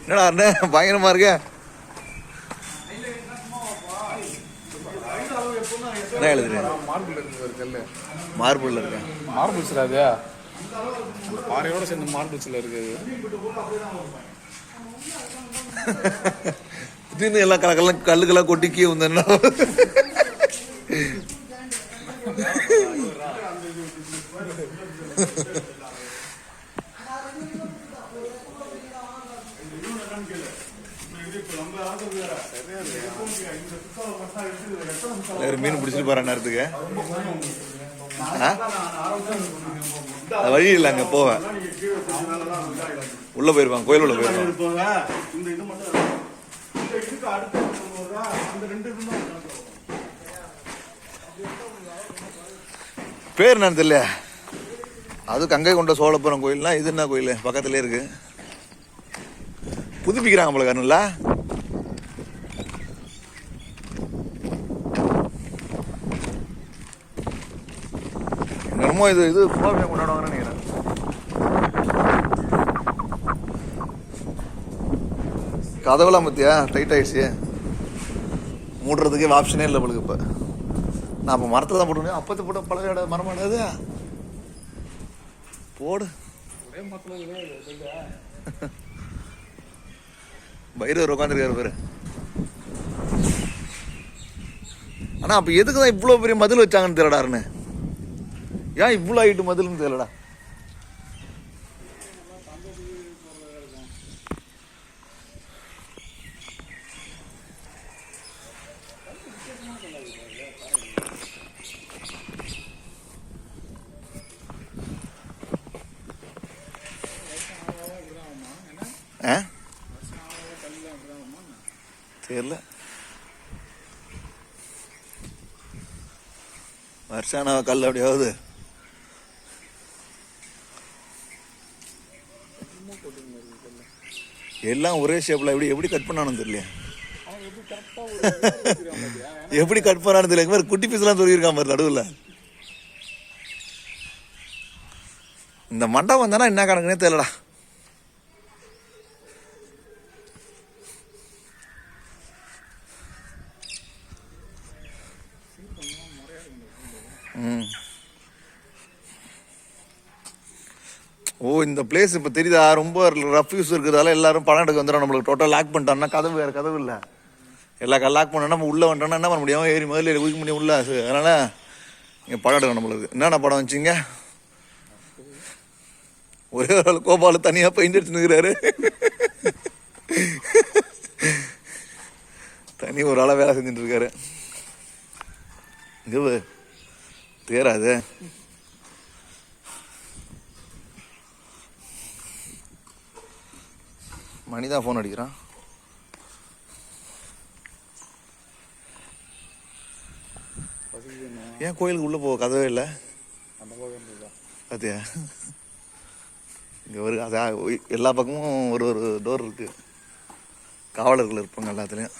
என்னடா அண்ணே பயங்கரமா இருக்க. என்ன எழுதுறேன் மார்பிள்ல இருக்கேன். மார்பிள்ஸ்ல அது? பாறையோட சேர்ந்து மார்பிள்ஸ்ல இருக்குது திடீர்னு எல்லாம் கலக்கெல்லாம் கல்லுக்கெல்லாம் கொட்டி கீ வந்தேன்னா மீன் பிடிச்சிட்டு போறேன் நேரத்துக்கு. வழி இல்லை அங்கே போவேன். உள்ள போயிருப்பாங்க கோயில் உள்ள போயிருப்பாங்க பேர் என்னன்னு தெரியல. அது கங்கை கொண்ட சோழபுரம் கோயில்னா இது என்ன கோயில்? பக்கத்துலேயே இருக்கு. புதுப்பிக்கிறாங்க போல கண்ணுல. என்னமோ இது இது கோவில் கொண்டாடுவாங்கன்னு நினைக்கிறேன். கதவுலாம் பத்தியா? டைட் ஆயிடுச்சு. மூடுறதுக்கு ஆப்ஷனே இல்லை உங்களுக்கு இப்போ. நான் அப்போ மரத்தில் தான் போட்டு அப்பத்து போட்ட பழகையோட மரமானது போடு. ஒரே மரத்துல பைரவர் உட்காந்துருக்காரு பேரு. ஆனா அப்ப எதுக்கு தான் இவ்வளோ பெரிய மதில் வச்சாங்கன்னு தெரியடாருன்னு ஏன் இவ்வளோ ஆகிட்டு மதில்னு தெரியலடா தெரியல. வருஷானாவை கல் அப்படியாவது எல்லாம் ஒரே ஷேப்ல எப்படி எப்படி கட் பண்ணானு தெரியல எப்படி கட் பண்ணானு தெரியல. மாதிரி குட்டி பீஸ்லாம் சொல்லியிருக்கான் பாரு நடுவில். இந்த மண்டபம் தானே என்ன கணக்குனே தெரியலடா. இந்த பிளேஸ் இப்போ தெரியுதா? ரொம்ப ரஃப் யூஸ் இருக்கிறதால எல்லாரும் படம் எடுக்க வந்துடும் நம்மளுக்கு டோட்டல் லாக் பண்ணிட்டோம்னா கதவு வேறு கதவு இல்லை. எல்லா லாக் பண்ணோம்னா நம்ம உள்ளே வந்துட்டோம்னா என்ன பண்ண முடியும்? ஏறி முதல்ல குதிக்க முடியும் உள்ள. அதனால் அதனால இங்கே படம் எடுக்கணும் நம்மளுக்கு. என்னென்ன படம் வச்சிங்க? ஒரே ஒரு கோபால தனியாக பெயிண்ட் எடுத்து நிற்கிறாரு தனி ஒரு ஆளாக வேலை செஞ்சுட்டு இருக்காரு. தேராது. மணிதா ஃபோன் அடிக்கிறான். ஏன் கோயிலுக்கு உள்ள போக கதவே இல்லை? அந்த பக்கம் பார்த்தியா இங்கே ஒரு அதான் எல்லா பக்கமும் ஒரு ஒரு டோர் இருக்கு. காவலர்கள் இருப்பாங்க எல்லாத்துலேயும்.